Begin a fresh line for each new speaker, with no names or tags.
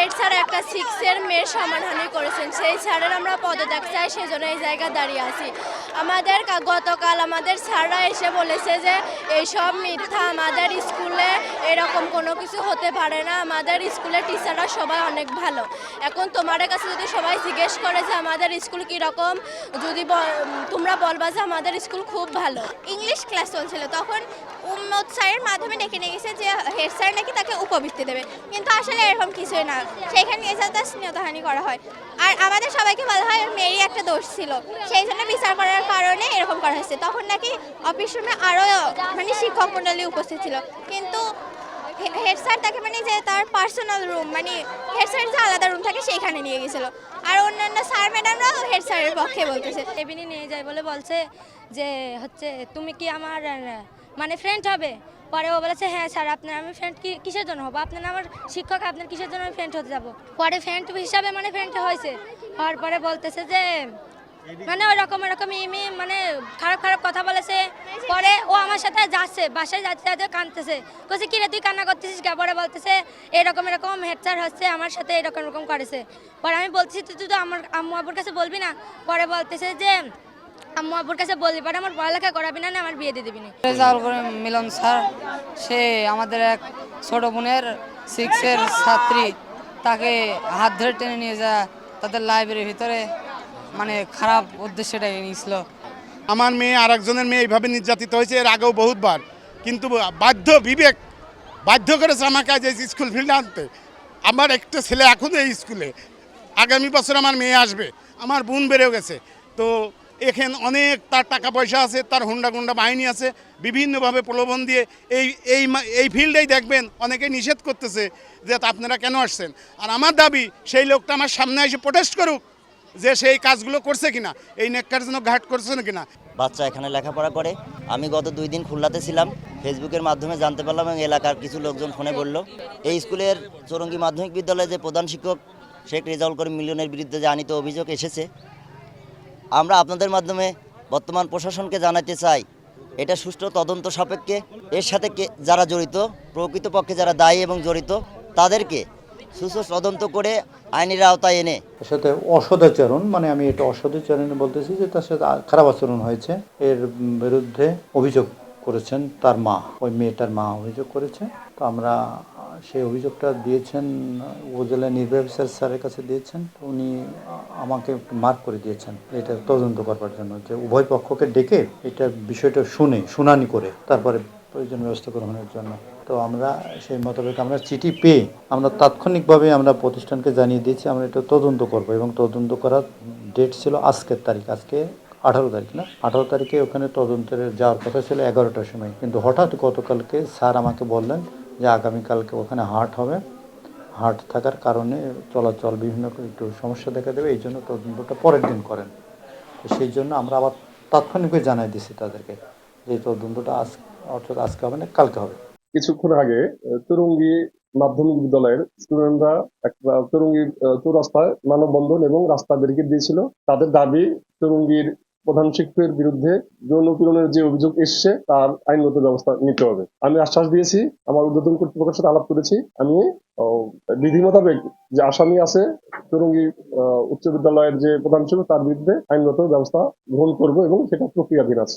Head sir একটা সিক্সের মেয়ের সমাধানই করেছেন। সেই স্যারের আমরা পদত্যাগ চাই সেই জন্য এই জায়গায় দাঁড়িয়ে আছি। আমাদের গতকাল আমাদের স্যাররা এসে বলেছে যে, এইসব মিথ্যা, আমাদের স্কুলে এরকম কোনো কিছু হতে পারে না। আমাদের স্কুলের টিচাররা সবাই অনেক ভালো। এখন তোমাদের কাছে যদি সবাই জিজ্ঞেস করে যে, আমাদের স্কুল কীরকম? যদি তোমরা বলবা যে, আমাদের স্কুল খুব ভালো।
ইংলিশ ক্লাস চলছিল। তখন উম্মত স্যারের মাধ্যমে ডেকে নিয়ে গেছে যে হেড স্যার নাকি তাকে উপবৃত্তি দেবে। কিন্তু আসলে এরকম কিছুই না। সেইখানে এসে তার স্নেহতাহানি করা হয়। আর আমাদের সবাইকে বলা হয় মেয়েরই একটা দোষ ছিল। সেই জন্য বিচার করার কারণে এরকম করা হয়েছে। তখন নাকি অফিস রুমে আরও মানে শিক্ষক মণ্ডলী উপস্থিত ছিল। কিন্তু হেড স্যার তাকে মানে যে তার পার্সোনাল রুম মানে হেড স্যার যে আলাদা রুম থাকে সেইখানে নিয়ে গেছিল। আর অন্যান্য স্যার ম্যাডামরাও হেড স্যারের পক্ষে বলতেছে।
টেবিনে নিয়ে যায় বলে বলছে যে হচ্ছে, তুমি কি আমার মানে ফ্রেন্ড হবে। পরে ও বলেছে হ্যাঁ স্যার আপনার আমি ফ্রেন্ড কিসের জন্য হব? আপনার আমার শিক্ষক, আপনার কিসের জন্য আমি ফ্রেন্ড হতে যাব? পরে ফ্রেন্ড হিসাবে মানে ফ্রেন্ড হয়েছে। হওয়ার পরে বলতেছে যে মানে ওরকম এরকম ইমি মানে খারাপ খারাপ কথা বলেছে। পরে ও আমার সাথে যাচ্ছে, বাসায় যাচ্ছে যাচ্ছে, কাঁদতেছে। বলছে কিরে তুই কান্না করতেছিস কে পরে বলতেছে, এরকম এরকম হেড স্যার হচ্ছে, আমার সাথে এরকম এরকম করেছে। পরে আমি বলতেছি তুই তো আমার আম্মু আব্বুর কাছে বলবি না? পরে বলতেছে যে আম্মু আব্বুর কাছে বলবি পরে আমার পড়ালেখা করাবি না আমার বিয়ে দিয়ে দিবি না।
রেজাউল করিম মিলন স্যার সে আমাদের এক ছোট বোনের সিক্সের ছাত্রী তাকে হাত ধরে টেনে নিয়ে যা তাদের লাইব্রেরির ভিতরে মানে খারাপ উদ্দেশ্যটা নিয়েছিল।
আমার মেয়ে আর একজনের মেয়ে এইভাবে নির্যাতিত হয়েছে এর আগেও বহুতবার। কিন্তু বাধ্য বিবেক বাধ্য করেছে আমাকে আজ এই স্কুল ফিল্ডে আনতে। আমার একটা ছেলে এখনও এই স্কুলে আগামী বছর আমার মেয়ে আসবে আমার বোন বেড়েও গেছে। তো এখানে অনেক তার টাকা পয়সা আছে, তার হুন্ডা গুন্ডা বাহিনী আছে, বিভিন্নভাবে প্রলোভন দিয়ে এই এই এই ফিল্ডেই দেখবেন অনেকে নিষেধ করতেছে যে আপনারা কেন আসছেন। আর আমার দাবি, সেই লোকটা আমার সামনে এসে প্রোটেস্ট করুক যে সেই কাজগুলো করছে কিনা, এই নেককার জন্য ঘাট করছে না কিনা।
বাচ্চা এখানে লেখাপড়া করে। আমি গত দুই দিন খুলনাতে ছিলাম, ফেসবুকের মাধ্যমে জানতে পারলাম এবং এলাকার কিছু লোকজন ফোনে বলল, এই স্কুলের চৌরঙ্গি মাধ্যমিক বিদ্যালয়ে যে প্রধান শিক্ষক শেখ রেজাউল করিম মিলনের বিরুদ্ধে যে আনিত অভিযোগ এসেছে আমরা আপনাদের মাধ্যমে বর্তমান প্রশাসনকে জানাতে চাই, এটা সুষ্ঠু তদন্ত সাপেক্ষে। এর সাথে যারা জড়িত, প্রকৃতপক্ষে যারা দায়ী এবং জড়িত, তাদেরকে সুস্থ তদন্ত করে আইনের আওতায় এনে।
তার সাথে অসদাচরণ মানে আমি এটা অসদাচরণ বলতেছি যে তার সাথে খারাপ আচরণ হয়েছে। এর বিরুদ্ধে অভিযোগ করেছেন তার মা, ওই মেয়েটার মা অভিযোগ করেছে। তো আমরা সেই অভিযোগটা দিয়েছেন উপজেলা নির্বাহী অফিসার স্যারের কাছে দিয়েছেন। উনি আমাকে মার্ক করে দিয়েছেন। এটা তদন্ত করবার জন্য যে উভয় পক্ষকে ডেকে এটা বিষয়টা শুনে, শুনানি করে তারপরে প্রয়োজন ব্যবস্থা গ্রহণের জন্য। তো আমরা সেই মোতাবেক আমরা চিঠি পেয়ে আমরা তাৎক্ষণিকভাবে আমরা প্রতিষ্ঠানকে জানিয়ে দিয়েছি, আমরা এটা তদন্ত করব এবং তদন্ত করার ডেট ছিল আজকের তারিখ, আজকে আঠারো তারিখ না? আঠারো তারিখে ওখানে তদন্তের যাওয়ার কথা ছিল এগারোটার সময়। কিন্তু হঠাৎ গতকালকে স্যার আমাকে বললেন যে আগামীকালকে ওখানে হাট হবে। হাট থাকার কারণে চলাচল বিভিন্ন একটু সমস্যা দেখা দেবে এই জন্য তদন্তটা পরের দিন করেন। তো সেই জন্য আমরা আবার তাৎক্ষণিকভাবে জানাই দিছি তাদেরকে যে তদন্তটা আজ অর্থাৎ আজকে হবে না কালকে হবে।
কিছুক্ষণ আগে তুরঙ্গি মাধ্যমিক বিদ্যালয়ের স্টুডেন্টরা একটা তুরঙ্গি আহ, চৌরাস্তায় মানববন্ধন এবং রাস্তা ব্যারিকেড দিয়েছিল। তাদের দাবি তুরঙ্গির প্রধান শিক্ষকের বিরুদ্ধে যৌন পীড়নের যে অভিযোগ এসছে, তার আইনগত ব্যবস্থা নিতে হবে। আমি আশ্বাস দিয়েছি, আমার উদ্বোধন কর্তৃপক্ষের সাথে আলাপ করেছি। আমি বিধি মোতাবেক যে আসামি আছে তুরঙ্গি উচ্চ বিদ্যালয়ের যে প্রধান শিক্ষক তার বিরুদ্ধে আইনগত ব্যবস্থা গ্রহণ করব এবং সেটা প্রক্রিয়াধীন আছে।